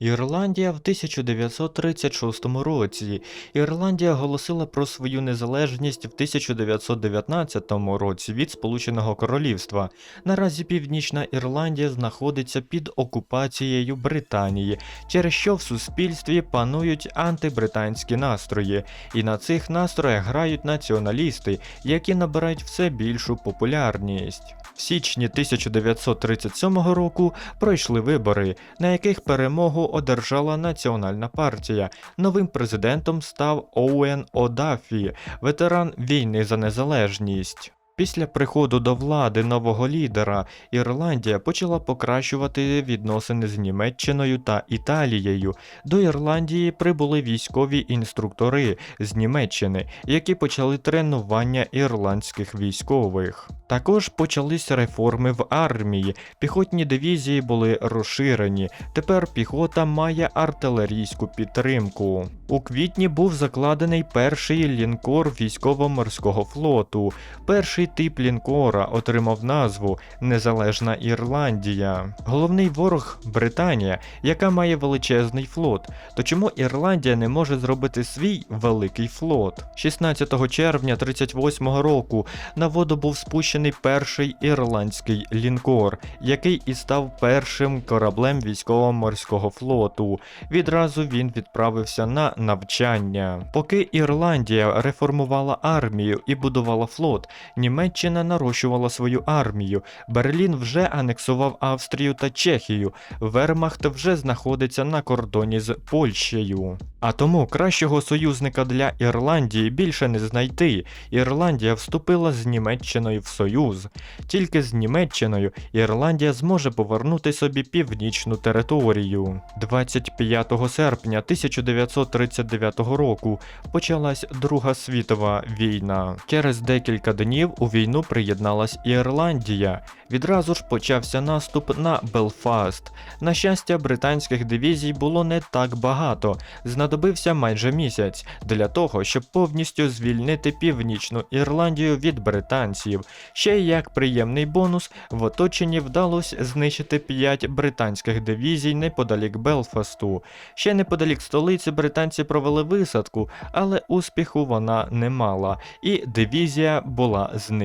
Ірландія в 1936 році. Ірландія оголосила про свою незалежність в 1919 році від Сполученого Королівства. Наразі Північна Ірландія знаходиться під окупацією Британії, через що в суспільстві панують антибританські настрої, і на цих настроях грають націоналісти, які набирають все більшу популярність. В січні 1937 року пройшли вибори, на яких перемогу одержала Національна партія. Новим президентом став Оуен Одафі, ветеран війни за незалежність. Після приходу до влади нового лідера Ірландія почала покращувати відносини з Німеччиною та Італією. До Ірландії прибули військові інструктори з Німеччини, які почали тренування ірландських військових. Також почались реформи в армії. Піхотні дивізії були розширені. Тепер піхота має артилерійську підтримку. У квітні був закладений перший лінкор військово-морського флоту. Перший тип лінкора отримав назву Незалежна Ірландія. Головний ворог Британія, яка має величезний флот. То чому Ірландія не може зробити свій великий флот? 16 червня 38 року на воду був спущений перший ірландський лінкор, який і став першим кораблем військово-морського флоту. Відразу він відправився на навчання. Поки Ірландія реформувала армію і будувала флот, Німеччина нарощувала свою армію. Берлін вже анексував Австрію та Чехію. Вермахт вже знаходиться на кордоні з Польщею. А тому кращого союзника для Ірландії більше не знайти. Ірландія вступила з Німеччиною в союз. Тільки з Німеччиною Ірландія зможе повернути собі північну територію. 25 серпня 1939 року почалась Друга світова війна. Через декілька днів у війну приєдналась Ірландія. Відразу ж почався наступ на Белфаст. На щастя, британських дивізій було не так багато. Знадобився майже місяць для того, щоб повністю звільнити північну Ірландію від британців. Ще як приємний бонус, в оточенні вдалося знищити 5 британських дивізій неподалік Белфасту. Ще неподалік столиці британці провели висадку, але успіху вона не мала, і дивізія була знищена.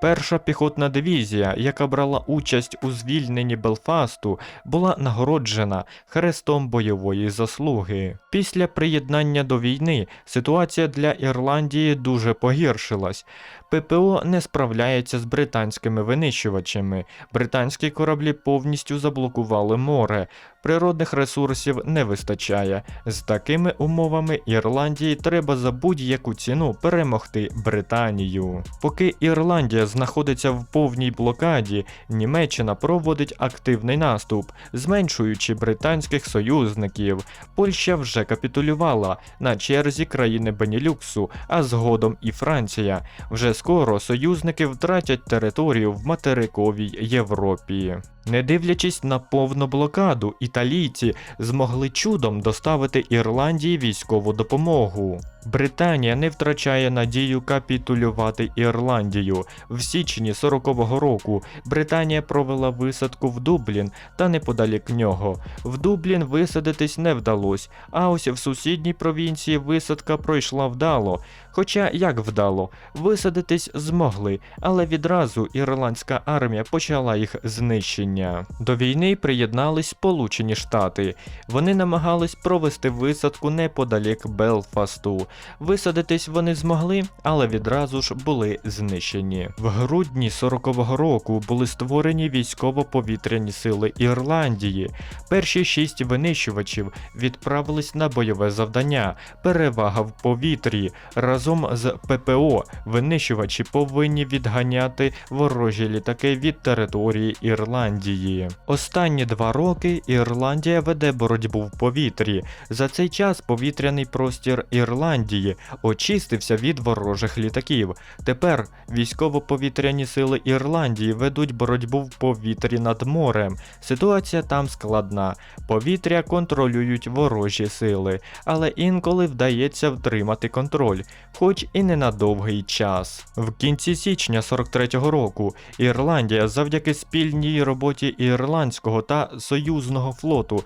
Перша піхотна дивізія, яка брала участь у звільненні Белфасту, була нагороджена хрестом бойової заслуги. Після приєднання до війни ситуація для Ірландії дуже погіршилась. ППО не справляється з британськими винищувачами. Британські кораблі повністю заблокували море. Природних ресурсів не вистачає. З такими умовами Ірландії треба за будь-яку ціну перемогти Британію. Поки Ірландія знаходиться в повній блокаді, Німеччина проводить активний наступ, зменшуючи британських союзників. Польща вже капітулювала на черзі країни Бенілюксу, а згодом і Франція. Вже скоро союзники втратять територію в материковій Європі. Не дивлячись на повну блокаду, італійці змогли чудом доставити Ірландії військову допомогу. Британія не втрачає надію капітулювати Ірландію. В січні 40-го року Британія провела висадку в Дублін та неподалік нього. В Дублін висадитись не вдалося, а ось в сусідній провінції висадка пройшла вдало. Хоча як вдало, висадитись змогли, але відразу ірландська армія почала їх знищення. До війни приєднались Сполучені Штати. Вони намагались провести висадку неподалік Белфасту. Висадитись вони змогли, але відразу ж були знищені. В грудні 40-го року були створені військово-повітряні сили Ірландії. Перші шість винищувачів відправились на бойове завдання, перевага в повітрі. Разом з ППО винищувачі повинні відганяти ворожі літаки від території Ірландії. Останні два роки Ірландія веде боротьбу в повітрі. За цей час повітряний простір Ірландії Ірландії очистився від ворожих літаків. Тепер військово-повітряні сили Ірландії ведуть боротьбу в повітрі над морем. Ситуація там складна. Повітря контролюють ворожі сили, але інколи вдається втримати контроль, хоч і не на довгий час. В кінці січня 43-го року Ірландія завдяки спільній роботі ірландського та союзного флоту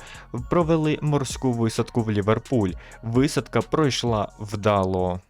провели морську висадку в Ліверпуль. Висадка пройшла вдало.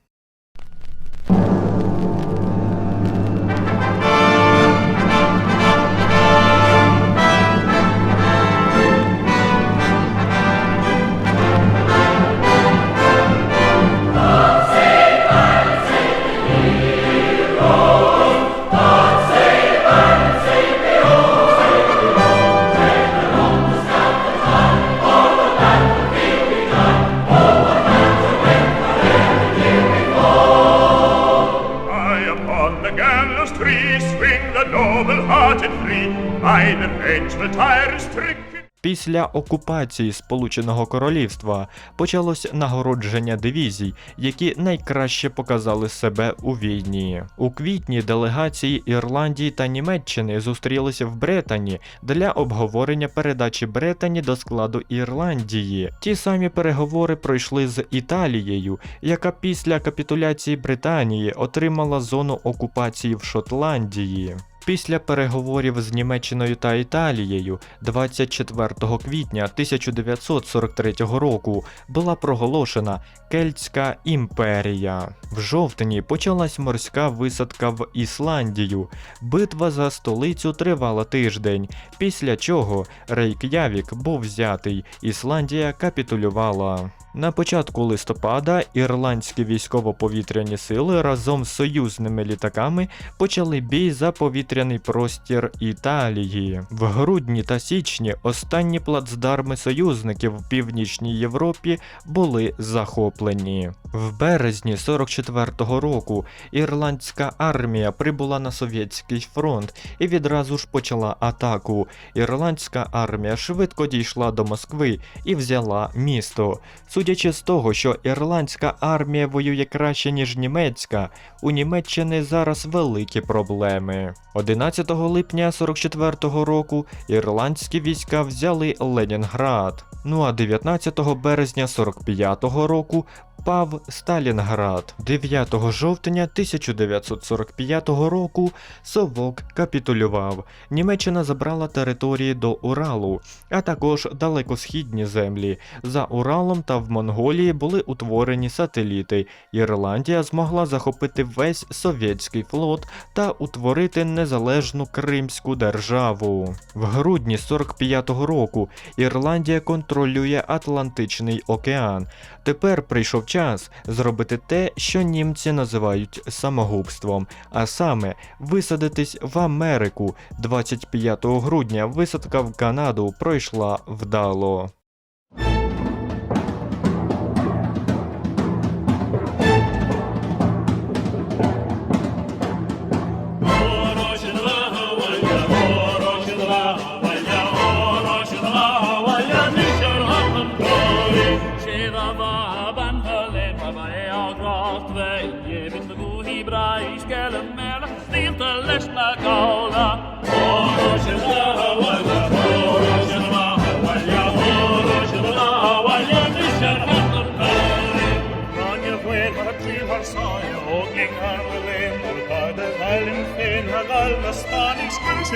Free, swing the noble-hearted free, my Mensch will teuer strick, Після окупації Сполученого Королівства почалось нагородження дивізій, які найкраще показали себе у війні. У квітні делегації Ірландії та Німеччини зустрілися в Бретані для обговорення передачі Бретані до складу Ірландії. Ті самі переговори пройшли з Італією, яка після капітуляції Британії отримала зону окупації в Шотландії. Після переговорів з Німеччиною та Італією 24 квітня 1943 року була проголошена Кельтська імперія. В жовтні почалась морська висадка в Ісландію. Битва за столицю тривала тиждень, після чого Рейк'явік був взятий, Ісландія капітулювала. На початку листопада ірландські військово-повітряні сили разом з союзними літаками почали бій за повітряний простір Італії. В грудні та січні останні плацдарми союзників в Північній Європі були захоплені. В березні 44-го року ірландська армія прибула на совєтський фронт і відразу ж почала атаку. Ірландська армія швидко дійшла до Москви і взяла місто. Судячи з того, що ірландська армія воює краще, ніж німецька, у Німеччини зараз великі проблеми. 11 липня 44-го року ірландські війська взяли Ленінград. Ну а 19 березня 45-го року впав Сталінград. 9 жовтня 1945 року Совок капітулював. Німеччина забрала території до Уралу, а також далекосхідні землі. За Уралом та в Монголії були утворені сателіти. Ірландія змогла захопити весь совєтський флот та утворити незалежну Кримську державу. В грудні 45-го року Ірландія контролює Атлантичний океан. Тепер прийшов час зробити те, що німці називають самогубством, а саме висадитись в Америку. 25 грудня висадка в Канаду пройшла вдало.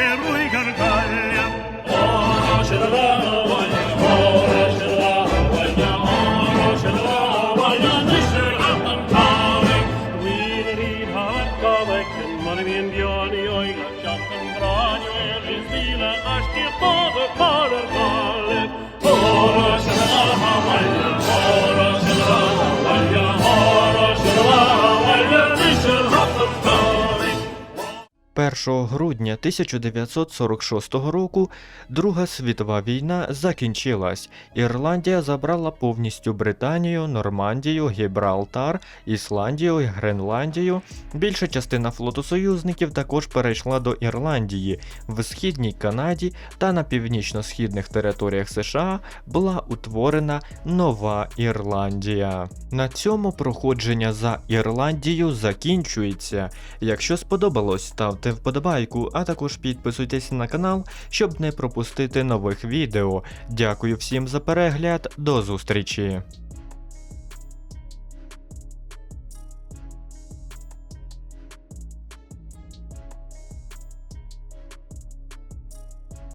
se ruigan 1 грудня 1946 року Друга світова війна закінчилась. Ірландія забрала повністю Британію, Нормандію, Гібралтар, Ісландію Гренландію. Більша частина флоту союзників також перейшла до Ірландії. В східній Канаді та на північно-східних територіях США була утворена Нова Ірландія. На цьому проходження за Ірландію закінчується. Якщо сподобалось, ставте вподобайку, а також підписуйтесь на канал, щоб не пропустити нових відео. Дякую всім за перегляд, до зустрічі!